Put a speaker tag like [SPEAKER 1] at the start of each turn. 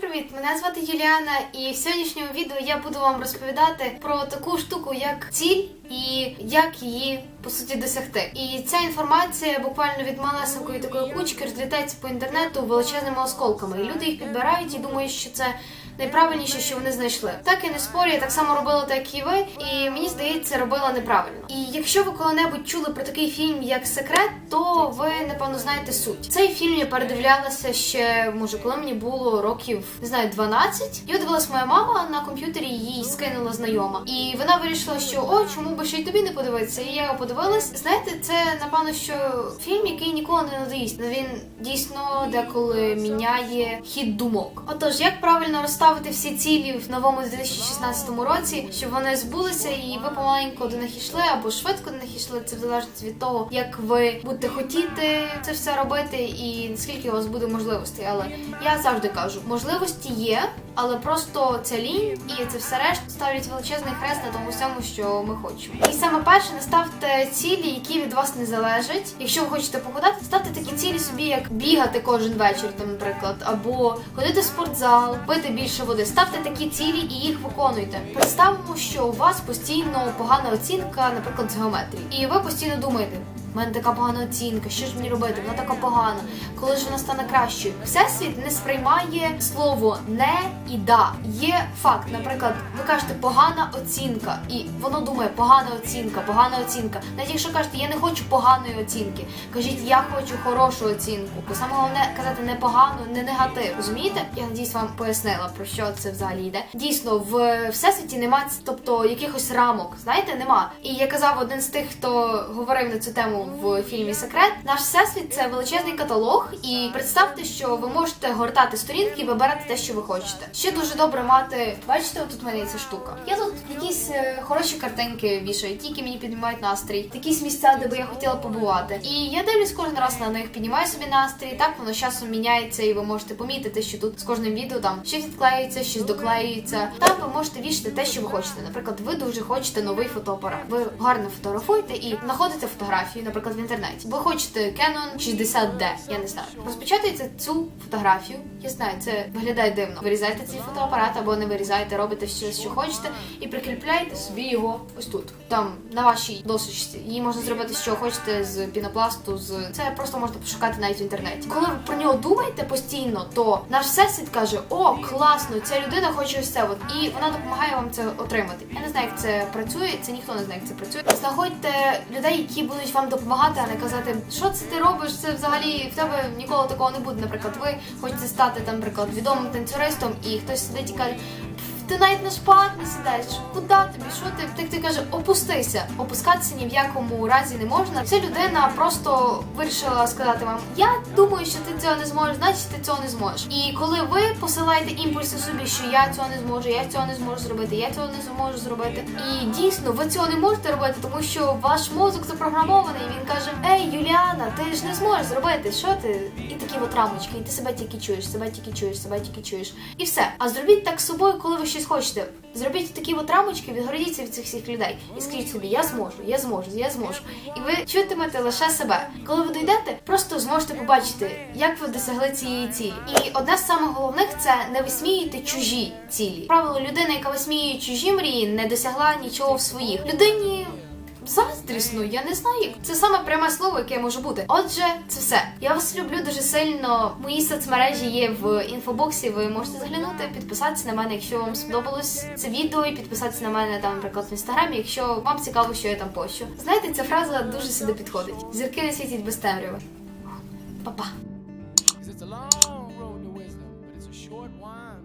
[SPEAKER 1] Привіт! Мене звати Юліана, і в сьогоднішньому відео я буду вам розповідати про таку штуку, як ціль і як її по суті досягти. І ця інформація буквально від малесенької такої кучки розлітається по інтернету величезними осколками. І люди їх підбирають і думають, що це. Найправильніше, що вони знайшли. Так і не спорю, я так само робила, так і ви, і мені здається, робила неправильно. І якщо ви коли-небудь чули про такий фільм, як Секрет, то ви напевно знаєте суть. Цей фільм я передивлялася ще, може, коли мені було років не знаю, 12. Його дивилась моя мама на комп'ютері, їй скинула знайома. І вона вирішила, що о, чому би ще й тобі не подивитися? І я його подивилась. Знаєте, це напевно, що фільм, який ніколи не надоїсть. Він дійсно деколи міняє хід думок. Отож, як правильно розставити всі цілі в новому 2016 році, щоб вони збулися, і ви помаленьку до них йшли або швидко до них йшли. Це в залежності від того, як ви будете хотіти це все робити, і наскільки у вас буде можливостей. Але я завжди кажу, можливості є, але просто це лінь і це все решта ставлять величезний хрест на тому всьому, що ми хочемо. І саме перше, не ставте цілі, які від вас не залежать. Якщо ви хочете похудати, ставте такі цілі собі, як бігати кожен вечір, там, наприклад, або ходити в спортзал, пити більше води. Ставте такі цілі і їх виконуйте. Представимо, що у вас постійно погана оцінка, наприклад, з геометрії, і ви постійно думаєте. У мене така погана оцінка, що ж мені робити? Вона така погана. Коли ж вона стане кращою? Всесвіт не сприймає слово не і да. Є факт, наприклад, ви кажете погана оцінка, і воно думає погана оцінка, погана оцінка. Навіть якщо кажете, я не хочу поганої оцінки, кажіть, я хочу хорошу оцінку. Бо саме головне казати не погано, не негатив. Розумієте? Я надіюсь, вам пояснила про що це взагалі йде. Дійсно, в всесвіті нема тобто якихось рамок. Знаєте, нема. І я казав один з тих, хто говорив на цю тему в фільмі Секрет. Наш всесвіт це величезний каталог, і представте, що ви можете гортати сторінки і вибирати те, що ви хочете. Ще дуже добре мати. Бачите, отут в мене ця штука. Я тут якісь е, хороші картинки вішаю, ті, які мені піднімають настрій, якісь місця, де би я хотіла побувати. І я дивлюсь кожен раз на них, піднімаю собі настрій. Так воно з часом міняється, і ви можете помітити, що тут з кожним відео там щось відклеюється, щось доклеюється. Там ви можете вішати те, що ви хочете. Наприклад, ви дуже хочете новий фотоапарат. Ви гарно фотографуєте і знаходите фотографію, наприклад, в інтернеті. Ви хочете Canon 60D, я не знаю. Розпечатуєте цю фотографію. Я знаю, це виглядає дивно. Вирізаєте цей фотоапарат або не вирізаєте, робите щось, що хочете, і прикріпляєте собі його ось тут. Там на вашій досочці. Її можна зробити, що хочете з пінопласту. З це просто можна пошукати навіть в інтернеті. Коли ви про нього думаєте постійно, то наш всесвіт каже: О, класно, ця людина хоче ось це. От і вона допомагає вам це отримати. Я не знаю, як це працює. Це ніхто не знає, як це працює. Знаходьте людей, які будуть вам допомагати, а не казати, що це ти робиш. Це взагалі в тебе ніколи такого не буде. Наприклад, ви хочете стати там, наприклад, відомим танцюристом, і хтось сидить і каже. Ти навіть на шпат не сідаєш. Куди тобі? Що ти? Так ти каже, опустися. Опускатися ні в якому разі не можна. Ця людина просто вирішила сказати вам: Я думаю, що ти цього не зможеш, значить ти цього не зможеш. І коли ви посилаєте імпульси собі, що я цього не зможу, я цього не зможу зробити, я цього не зможу зробити. І дійсно, ви цього не можете робити, тому що ваш мозок запрограмований. і Він каже: Ей, Юліана, ти ж не зможеш зробити. Що ти? І такі от рамочки, і ти себе тільки чуєш, себе тільки чуєш, себе тільки чуєш. І все. А зробіть так з собою, коли ви щось хочете. Зробіть такі от рамочки, відгородіться від цих всіх людей і скажіть собі, я зможу, я зможу, я зможу. І ви чутимете лише себе. Коли ви дійдете, просто зможете побачити, як ви досягли цієї цілі. І одне з самих головних це не висміюйте чужі цілі. Правило, людина, яка висміює чужі мрії, не досягла нічого в своїх. Людині Заздрісно, я не знаю. як. Це саме пряме слово, яке може бути. Отже, це все. Я вас люблю дуже сильно. Мої соцмережі є в інфобоксі. Ви можете заглянути, підписатися на мене, якщо вам сподобалось це відео, і підписатися на мене там, наприклад, в інстаграмі, якщо вам цікаво, що я там пощу. Знаєте, ця фраза дуже сюди підходить. Зірки не світять без темряви. Па-па.
[SPEAKER 2] It's a long road to wisdom, but it's a short one.